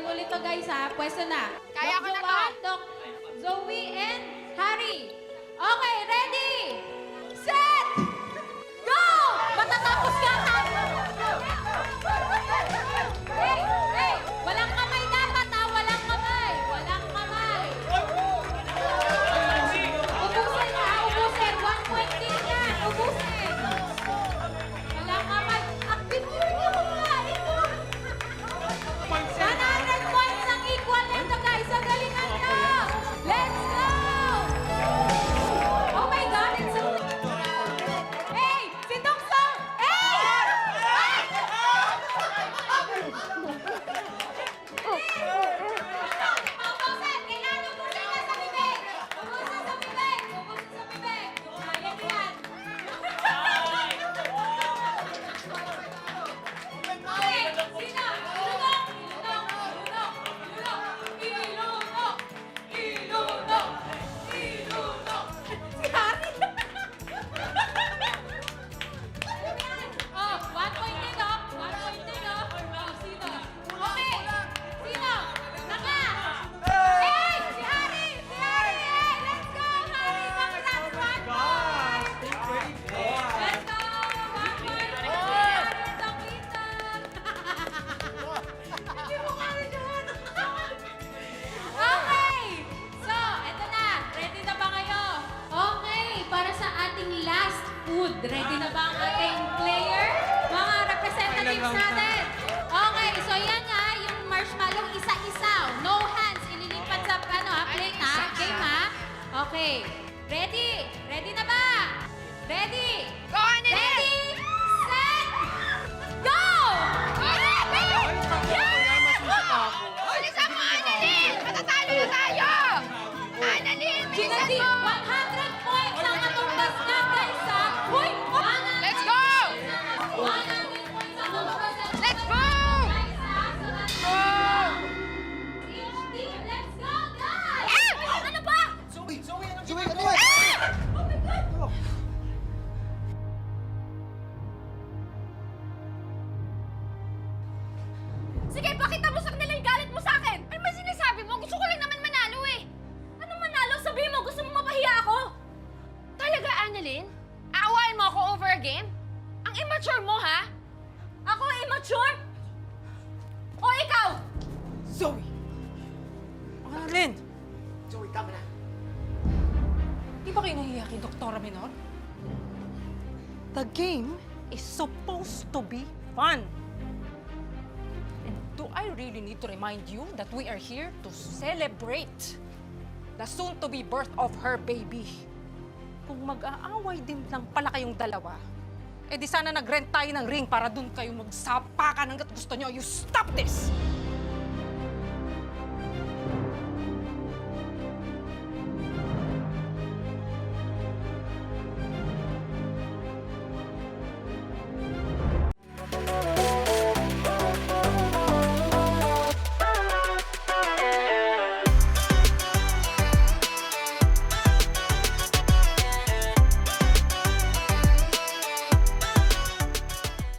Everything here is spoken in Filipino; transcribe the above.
to guys ha. Pwesto na. Kaya Doc ko na to. Doc Zoe and Harry. Okay, ready? Food. Ready na ba ang ating player? Mga representatives natin. Okay, so yan nga, yung marshmallow isa-isa. No hands. Ililipat sa ano, ha, plate ha. Game ha. Okay. Ready? Ready na ba? Ready? Go, mo ako over a game? Ang immature mo, ha? Ako immature? O ikaw? Zoe! Annalyn! Zoe, tama na. Di ba kayo nahiya kay Doktora Menor? The game is supposed to be fun. And do I really need to remind you that we are here to celebrate the soon-to-be birth of her baby? Kung mag-aaway din lang pala kayong dalawa, eh di sana nag-rent tayo ng ring para dun kayo magsapakan hanggat gusto nyo. You stop this!